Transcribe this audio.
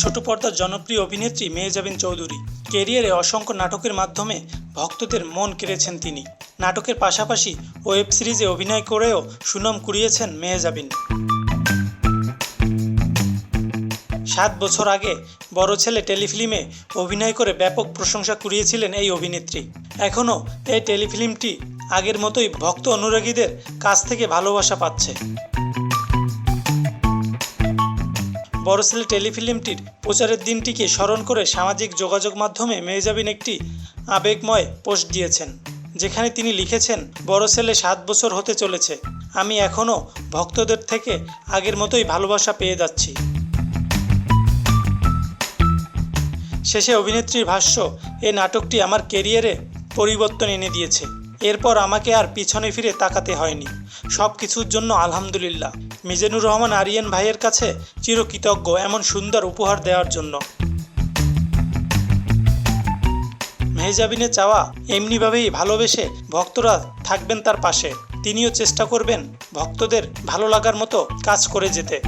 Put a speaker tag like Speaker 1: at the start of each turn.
Speaker 1: ছোট পর্দার জনপ্রিয় অভিনেত্রী মেহজাবিন চৌধুরী। কেরিয়ারে অসংখ্য নাটকের মাধ্যমে ভক্তদের মন কেড়েছেন তিনি। নাটকের পাশাপাশি ওয়েব সিরিজে অভিনয় করেও সুনাম কুড়িয়েছেন মেহজাবিন সাত বছর আগে বড় ছেলে টেলিফিল্মে অভিনয় করে ব্যাপক প্রশংসা কুড়িয়েছিলেন এই অভিনেত্রী। এখনও এই টেলিফিল্মটি আগের মতোই ভক্ত অনুরাগীদের কাছ থেকে ভালোবাসা পাচ্ছে। বড় ছেলে টেলিফিল্মটির প্রচারের দিনটিকে স্মরণ করে সামাজিক যোগাযোগ মাধ্যমে মেহজাবিন একটি আবেগময় পোস্ট দিয়েছেন, যেখানে তিনি লিখেছেন বড় ছেলে সাত বছর হতে চলেছে। আমি এখনও ভক্তদের থেকে আগের মতোই ভালোবাসা পেয়ে যাচ্ছি। শেষে অভিনেত্রীর ভাষ্য, এ নাটকটি আমার কেরিয়ারে পরিবর্তন এনে দিয়েছে। এরপর আমাকে আর পিছনে ফিরে তাকাতে হয়নি। সব কিছুর জন্য আলহামদুলিল্লাহ। মিজানুর রহমান, আরিয়ান ভাইয়ের কাছে চিরকৃতজ্ঞ এমন সুন্দর উপহার দেওয়ার জন্য। মেহজাবিনে চাওয়া এমনিভাবেই ভালোবেসে ভক্তরা থাকবেন তার পাশে। তিনিও চেষ্টা করবেন ভক্তদের ভালো লাগার মতো কাজ করে যেতে।